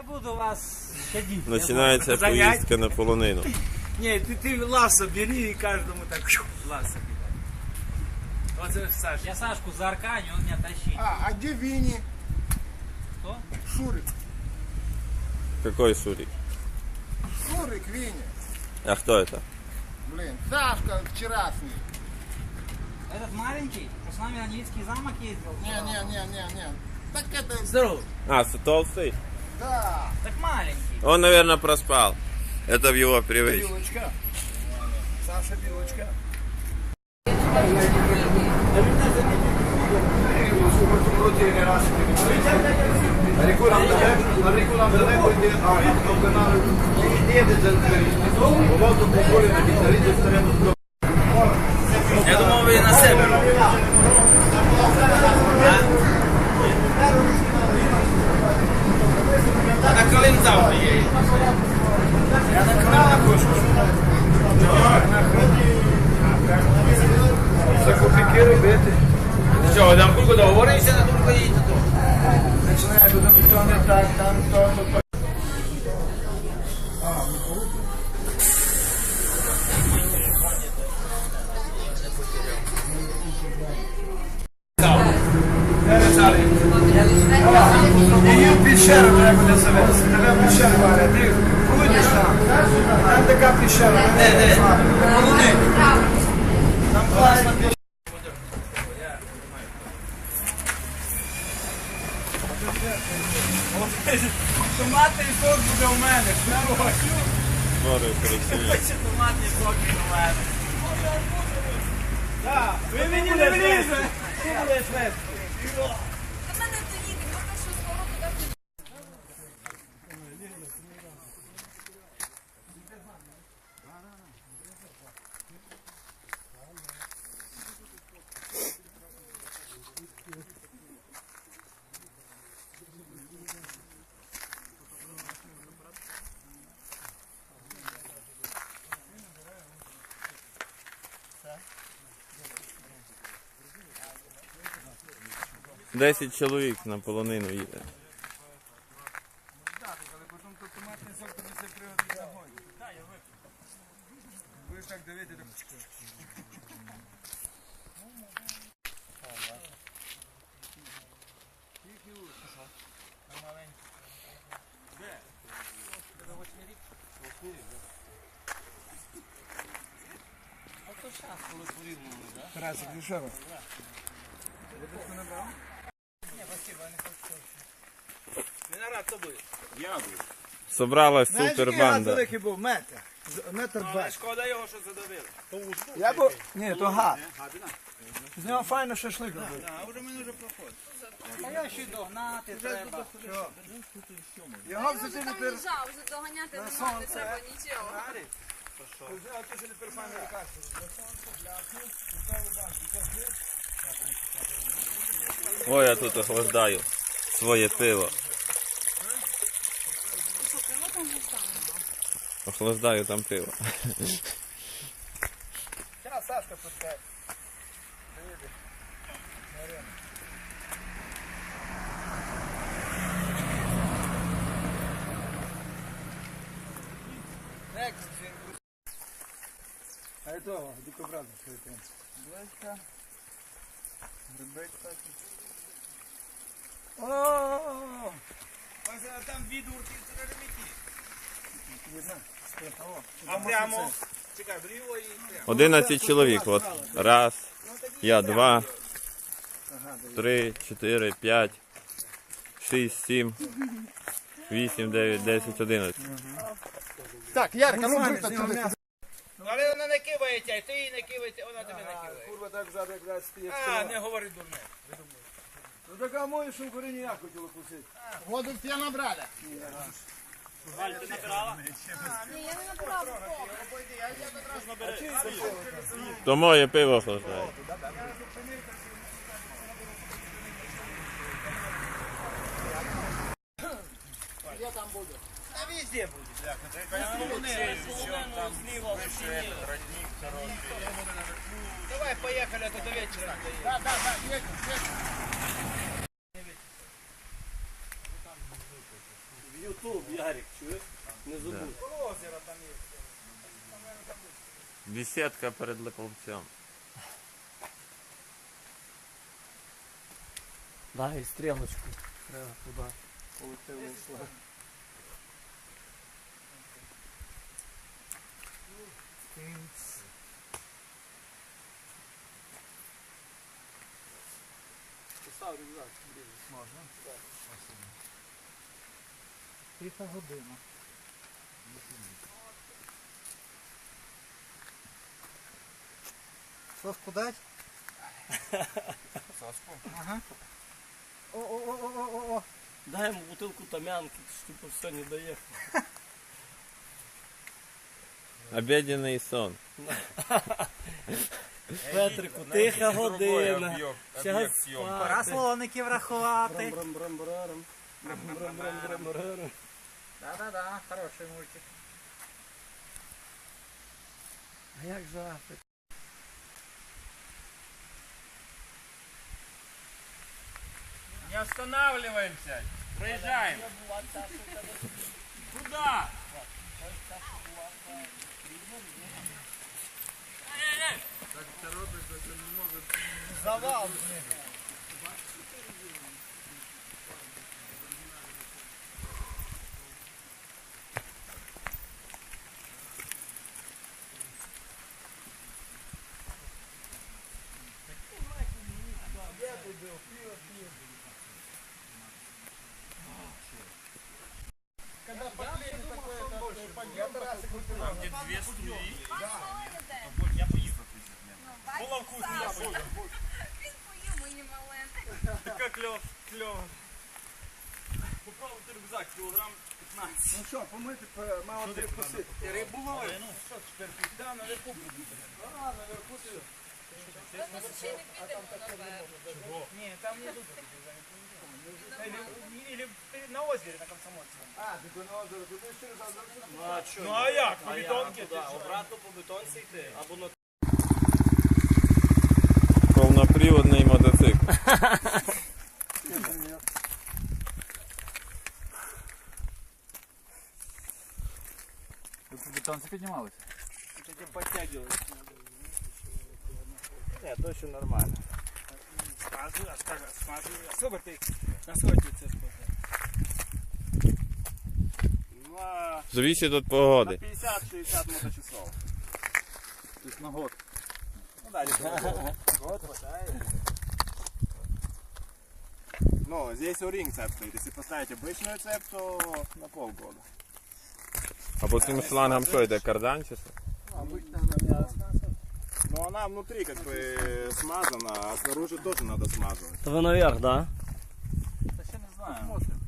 Я буду вас щадити. Починається Занять. поїздка на полонину. Ні, ти, ти ласо бери і кожному так щу, ласо кидай. Оце Саш. Я Сашку заарканю, он меня тащить. А, а где Винни? Кто? Шурик. Какой Шурик? Шурик, Винни. А кто это? Блин, Сашка вчерашний. Этот маленький, что с нами на Невицкий замок ездил? Не-не-не-не-не. Так это, Здорово. А, толстый? Да. Так маленький. Он, наверное, проспал. Это в его привычке. Белочка. Саша Белочка. Я думав, ви на себе робите. А? На Калин завтра є. Я на Калин хочу. кошку. Копійки робити. Що, там кульку договорився, на кульку їдете тут. Починає Така піщера. Де, де? Там класна піщера. Томатний сок буде у мене. Красивее. Томатний сок у мене. Ви мені не влізе. До мене 10 чоловік на полонину їде. Але потім то томатний сок тобі все пригодить на годі. Я випив. Будеш так так... Тільки лучше. Там. Де? Тебе восьмий Тарасик, дешево. Ви десь не? Ну що ви? Виноград то буде. Собралась Знаєш, супер який газ банда. великий був? Метр. З- Метр Але двадцять. шкода його, що задавили. Я бо... Ні, то гад. З нього файно шашлик робив. А вже мене вже проходить. А я ще й догнати треба. Його вже Вже ти там тепер... лежав, вже доганяти не треба нічого. Ой, я тут охлаждаю своє пиво. Охлаждаю там пиво. Зараз Сашка пускай. А это дикобраза что это? Блэчка. Грибочка. О, Ось там від урків це видно? А прямо. Чекай, вліво і прямо. 11 чоловік. От. Раз, я два, три, чотири, п'ять, шість, сім, вісім, дев'ять, десять, одинадцять. Так, Ярка, ну м'ясо. Але вона не кивається, і ти її не кивається, вона тебе не киває. Курва так ззаду якраз стоїть. А, не говори дурне. Ну так а мою, горі ніяк хотіла кусити. Воду все набрали. Ні, я не набрав. То моє пиво охлаждає. Та везде буде. Полонина, там зліва, Давай, поехали, а то до вечера. Да, да, да, є, є. Ярик, чуєш? Не забудь. Озеро там є. Бесідка перед Липовцем. Дай стрілочку. Треба туди. Йшла. Постав рюкзак. Можна? Тиха година. Соску дать? Соску? Ага. О-о-о-о-о-о. Дай йому бутилку тамянки, що типу все не дає. Обіденний сон. Петрику, тиха година. Час Пора слоників рахувати. Брам-брам-брам-брам. Брам-брам-брам-брам-брам. Да-да-да, хороший мультик. А як жахи? Не останавливаемся. Проезжаем. Куда? Завал. Там где две струи. Я поїхав. Було вкусно, я поїв. Він поїв мені маленький. Така кльов, клево. Попробуйте рюкзак, кілограм 15. Ну що, помити, п- мало перекусити. посити. рибу ловить. Ну, Що тепер? да, наверху наверху ти. Ми взагалі не підемо наверх. Ні, там не тут. Или на озере на Комсомольском. А, ти на озеро, туди через озеро. Ну а що? Ну а як? По А як? бетонці? Куди? Обратно по бетонці йти. Або на Повноприводний мотоцикл. Ви по бетонці піднімалися? Тільки підтягуватися. Ні, то ще нормально. Смазую, а скажи, смазую. А сколько ти? На сколько це сколько? Ну, а Зависить від на 50-60 моточасов. Тобто на год. Ну да, где-то год хватает. Ну, здесь у-ринг цепь стоит. Если поставить обычную цепь, то на полгода. А по цим шлангам що йде, кардан чи що? Но она внутри как бы смазана, а снаружи тоже надо смазывать. То ви наверх, да? Та ще не знаю. Смотрим.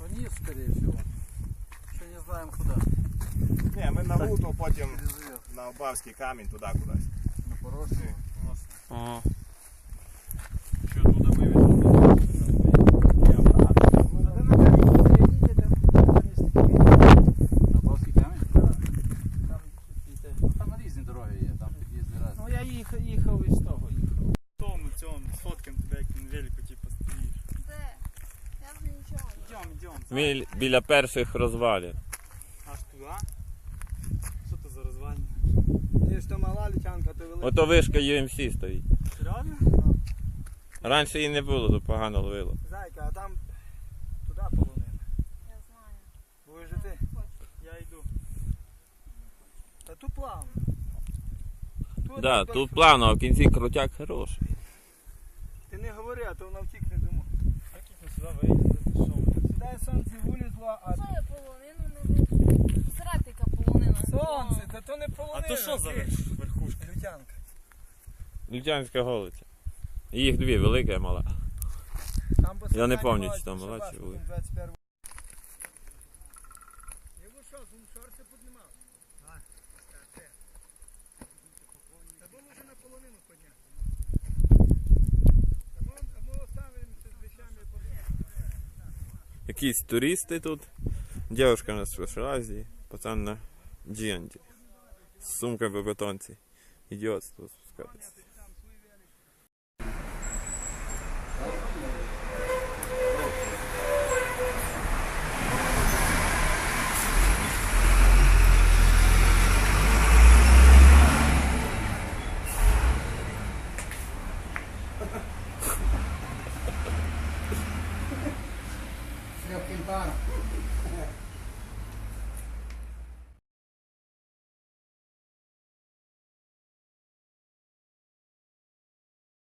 Вниз, скорее всего. Еще не знаем куда. Не, ми на луту, потім на Обавський камінь туди кудись. На Порошину. Ага. Йдем. Біля перших розвалів. Аж туди? Що це за розвалення? Є ж то мала літянка, то велика. Ото вишка UMC стоїть. Серйозно? Раніше її не було, то погано ловило. Зайка, а там туди полонина. Я знаю. Будеш жити? Я йду. Та тут плавно. Тут, Да, тут- тут плавно, а в кінці крутяк хороший. Ти не говори, а то вона втікне думаю. Як їх сюди виїхали? Що сонце вилізло, а Що я полонину не вийду? Зратика полонина. сонце, та то не полонина. А то що за ти. верхушка? Лютянка. Людянська голиця. Їх дві, велика і мала. Там Я не пам'ятаю, чи там була, чи 21. Його що, шорти піднімав? Та було вже наполовину підняти. Та ми, а ми оставимося з вещами Якісь туристи тут. Дівчинка на швашразі, пацан на джіанті. Сумка в бетонці. Ідіотство спускатися.